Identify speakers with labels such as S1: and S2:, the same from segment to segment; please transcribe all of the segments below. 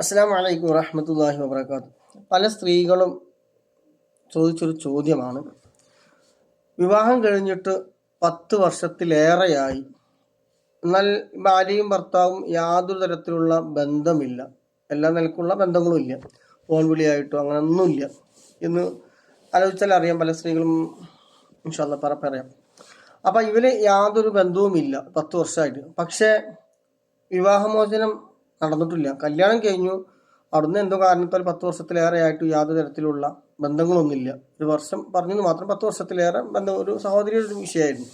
S1: അസ്സാം വലൈക്കും വറഹമത്തല്ലാഹി വാബർക്കാത്തു പല സ്ത്രീകളും ചോദിച്ചൊരു ചോദ്യമാണ്. വിവാഹം കഴിഞ്ഞിട്ട് പത്ത് വർഷത്തിലേറെയായി. എന്നാൽ ഭാര്യയും ഭർത്താവും യാതൊരു തരത്തിലുള്ള ബന്ധമില്ല. എല്ലാ നിലക്കുള്ള ബന്ധങ്ങളും ഇല്ല. ഫോൺ വിളിയായിട്ടോ അങ്ങനെ ഒന്നുമില്ല എന്ന് ആലോചിച്ചാൽ അറിയാം. പല സ്ത്രീകളും ഇൻഷാല്ല പറ പറയാം. അപ്പം ഇവർ യാതൊരു ബന്ധവുമില്ല പത്ത് വർഷമായിട്ട്. പക്ഷേ വിവാഹമോചനം നടന്നിട്ടില്ല. കല്യാണം കഴിഞ്ഞു. അവിടുന്ന് എന്തോ കാരണത്താൽ പത്ത് വർഷത്തിലേറെ ആയിട്ട് യാതൊരു തരത്തിലുള്ള ബന്ധങ്ങളൊന്നുമില്ല. ഒരു വർഷം പറഞ്ഞെന്ന് മാത്രം പത്ത് വർഷത്തിലേറെ ബന്ധം ഒരു സഹോദരിയുടെ ഒരു വിഷയമായിരുന്നു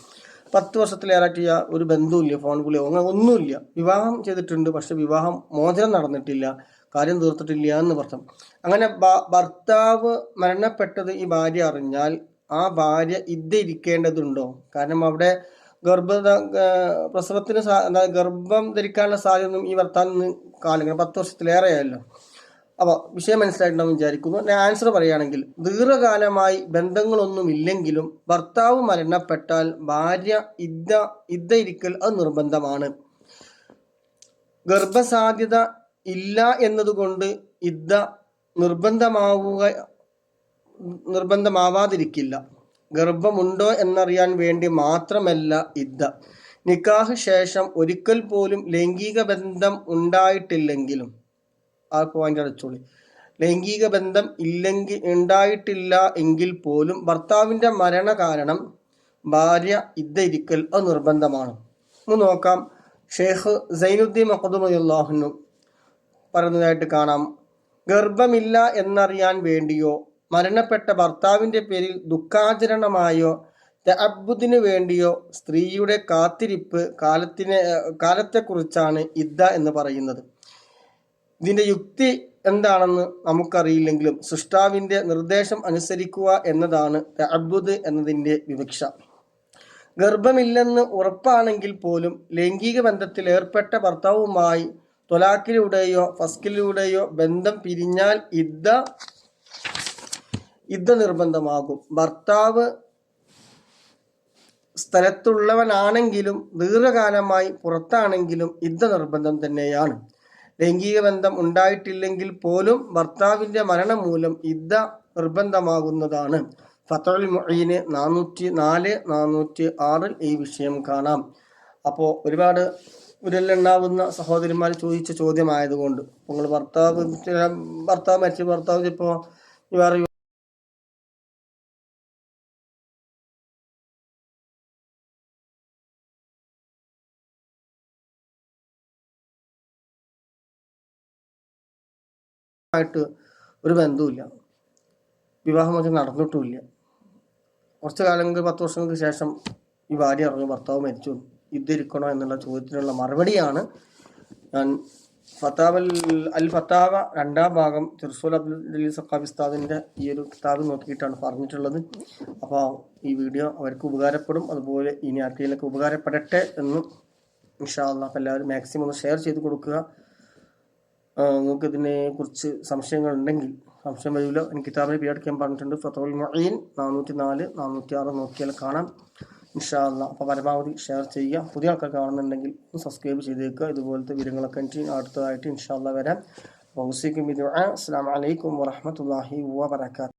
S1: പത്ത് വർഷത്തിലേറെ ആയിട്ട് ഒരു ബന്ധവുമില്ല ഫോൺ വിളിയോ അങ്ങനെ ഒന്നുമില്ല. വിവാഹം ചെയ്തിട്ടുണ്ട് പക്ഷെ വിവാഹം മോചനം നടന്നിട്ടില്ല. കാര്യം തീർത്തിട്ടില്ല എന്ന് പറഞ്ഞു അങ്ങനെ ഭർത്താവ് മരണപ്പെട്ടത് ഈ ഭാര്യ അറിഞ്ഞാൽ ആ ഭാര്യ ഇരിക്കേണ്ടതുണ്ടോ? കാരണം അവിടെ ഗർഭ പ്രസവത്തിന് ഗർഭം ധരിക്കാനുള്ള സാധ്യത ഈ വർത്താനം കാലങ്ങൾ പത്ത് വർഷത്തിലേറെയായല്ലോ. അപ്പോൾ വിഷയം മനസ്സിലായിട്ടുണ്ടെന്ന് വിചാരിക്കുന്നു. ഞാൻ ആൻസർ പറയുകയാണെങ്കിൽ ദീർഘകാലമായി ബന്ധങ്ങളൊന്നും ഇല്ലെങ്കിലും ഭർത്താവ് മരണപ്പെട്ടാൽ ഭാര്യ ഇദ്ദ ഇദ്ദ ഇരിക്കൽ അത് നിർബന്ധമാണ്. ഗർഭസാധ്യത ഇല്ല എന്നതുകൊണ്ട് ഇദ്ദ നിർബന്ധമാവുക നിർബന്ധമാവാതിരിക്കില്ല. ഗർഭമുണ്ടോ എന്നറിയാൻ വേണ്ടി മാത്രമല്ല ഇദ്ദ നിക്കാഹ് ശേഷം ഒരിക്കൽ പോലും ലൈംഗിക ബന്ധം ഉണ്ടായിട്ടില്ലെങ്കിലും ആ പോയിന്റ് അടച്ചോളി. ലൈംഗിക ബന്ധം ഇല്ലെങ്കിൽ ഉണ്ടായിട്ടില്ല എങ്കിൽ പോലും ഭർത്താവിന്റെ മരണ കാരണം ഭാര്യ ഇദ്ദയിരിക്കൽ അത് നിർബന്ധമാണ്. ഒന്ന് നോക്കാം. ഷെയ്ഖ് സൈനുദ്ദീൻ മഹദുമല്ലാഹുനു പറയുന്നതായിട്ട് കാണാം. ഗർഭമില്ല എന്നറിയാൻ വേണ്ടിയോ മരണപ്പെട്ട ഭർത്താവിന്റെ പേരിൽ ദുഃഖാചരണമായോ തഅബുദിനു വേണ്ടിയോ സ്ത്രീയുടെ കാത്തിരിപ്പ് കാലത്തിനെ കാലത്തെക്കുറിച്ചാണ് ഇദ്ദ എന്ന് പറയുന്നത്. ഇതിന്റെ യുക്തി എന്താണെന്ന് നമുക്കറിയില്ലെങ്കിലും സൃഷ്ടാവിന്റെ നിർദ്ദേശം അനുസരിക്കുക എന്നതാണ് തഅബുദ് എന്നതിന്റെ വിവക്ഷ. ഗർഭമില്ലെന്ന് ഉറപ്പാണെങ്കിൽ പോലും ലൈംഗിക ബന്ധത്തിൽ ഏർപ്പെട്ട ഭർത്താവുമായി തൊലാക്കിലൂടെയോ ഫസ്കിലൂടെയോ ബന്ധം പിരിഞ്ഞാൽ ഇദ്ദ യുദ്ധ നിർബന്ധമാകും ഭർത്താവ് സ്ഥലത്തുള്ളവനാണെങ്കിലും ദീർഘകാലമായി പുറത്താണെങ്കിലും യുദ്ധ നിർബന്ധം തന്നെയാണ്. ലൈംഗിക ബന്ധം ഉണ്ടായിട്ടില്ലെങ്കിൽ പോലും ഭർത്താവിന്റെ മരണം മൂലം യുദ്ധ നിർബന്ധമാകുന്നതാണ് ഫത്തോൽ മൊഴീന് നാനൂറ്റി നാല് നാനൂറ്റി ആറിൽ ഈ വിഷയം കാണാം. അപ്പോൾ ഒരുപാട് ഉരലുണ്ടാവുന്ന സഹോദരിമാർ ചോദിച്ച ചോദ്യമായതുകൊണ്ട് നിങ്ങൾ ഭർത്താവ് ഭർത്താവ് മരിച്ച ഭർത്താവ് ഇപ്പോൾ വേറെ ആയിട്ട് ഒരു ബന്ധവുമില്ല. വിവാഹമോചനം നടന്നിട്ടുമില്ല. കുറച്ച് കാലങ്ങൾക്ക് പത്ത് വർഷങ്ങൾക്ക് ശേഷം ഈ ഭാര്യ അറിഞ്ഞു ഭർത്താവ് മരിച്ചു. ഇതിരിക്കണോ എന്നുള്ള ചോദ്യത്തിനുള്ള മറുപടിയാണ് ഞാൻ ഫത്താബൽ അൽ ഫത്താവ രണ്ടാം ഭാഗം ചെറുസൂൽ അബ്ദുൽ സഖാബിസ്താദിന്റെ ഈ ഒരു കിതാബ് നോക്കിയിട്ടാണ് പറഞ്ഞിട്ടുള്ളത്. അപ്പോൾ ഈ വീഡിയോ അവർക്ക് ഉപകാരപ്പെടും. അതുപോലെ ഇനി ആർക്കെങ്കിലൊക്കെ ഉപകാരപ്പെടട്ടെ എന്നും ഇൻഷാ അള്ളാഹ് എല്ലാവരും മാക്സിമം ഒന്ന് ഷെയർ ചെയ്ത് കൊടുക്കുക. നിങ്ങൾക്ക് ഇതിനെ കുറിച്ച് സംശയങ്ങൾ ഉണ്ടെങ്കിൽ സംശയം വരില്ല. എനിക്ക് കിതാബിനെ അടിക്കാൻ പറഞ്ഞിട്ടുണ്ട്. ഫത്തോൽ മൊയ്ൻ നാനൂറ്റി നാല് നാനൂറ്റി ആറ് നോക്കിയാൽ കാണാം. ഇൻഷാല്ല അപ്പോൾ പരമാവധി ഷെയർ ചെയ്യുക. പുതിയ ആൾക്കാർ കാണുന്നുണ്ടെങ്കിൽ സബ്സ്ക്രൈബ് ചെയ്തേക്കുക. ഇതുപോലത്തെ വിവരങ്ങളൊക്കെ എനിക്ക് അടുത്തതായിട്ട് ഇൻഷാല്ല വരാം. അസ്സാം വലൈക്കും വാഹമത്തല്ലാഹി വാബർക്കാത്ത്